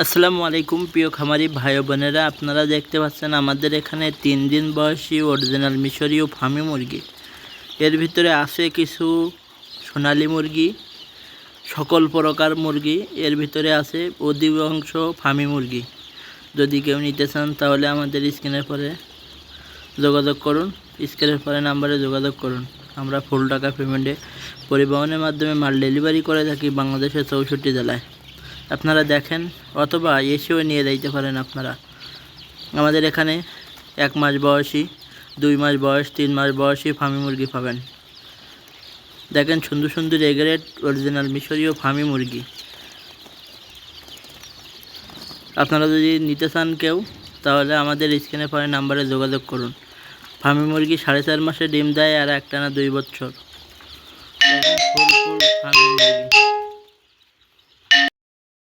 আসসালামু আলাইকুম, প্রিয় খামারি ভাই বোনেরা। আপনারা দেখতে পাচ্ছেন আমাদের এখানে তিন দিন বয়সী অরিজিনাল মিশরীয় ফার্মি মুরগি। এর ভিতরে আছে কিছু সোনালী মুরগি, সকল প্রকার মুরগি। এর ভিতরে আছে অধিকাংশ ফার্মি মুরগি। যদি কেউ নিতে চান, তাহলে আমাদের স্ক্রিনের পরে যোগাযোগ করুন। স্ক্রিনের পরে নাম্বারে যোগাযোগ করুন। আমরা ফুল টাকা পেমেন্টে পরিবহনের মাধ্যমে মাল ডেলিভারি করে থাকি বাংলাদেশের চৌষট্টি জেলায়। আপনারা দেখেন অথবা এসেও নিয়ে যাইতে পারেন আপনারা। আমাদের এখানে এক মাস বয়সী, দুই মাস বয়স, তিন মাস বয়সী ফার্মি মুরগি পাবেন। দেখেন সুন্দর সুন্দর এগারেট অরিজিনাল মিশরীয় ফার্মি মুরগি। আপনারা যদি নিতে চান কেউ, তাহলে আমাদের স্ক্রিনে পরে নাম্বারে যোগাযোগ করুন। ফার্মি মুরগি সাড়ে চার মাসে ডিম দেয় আর একটা না দুই বছর। ফুল ফুল মুরগি।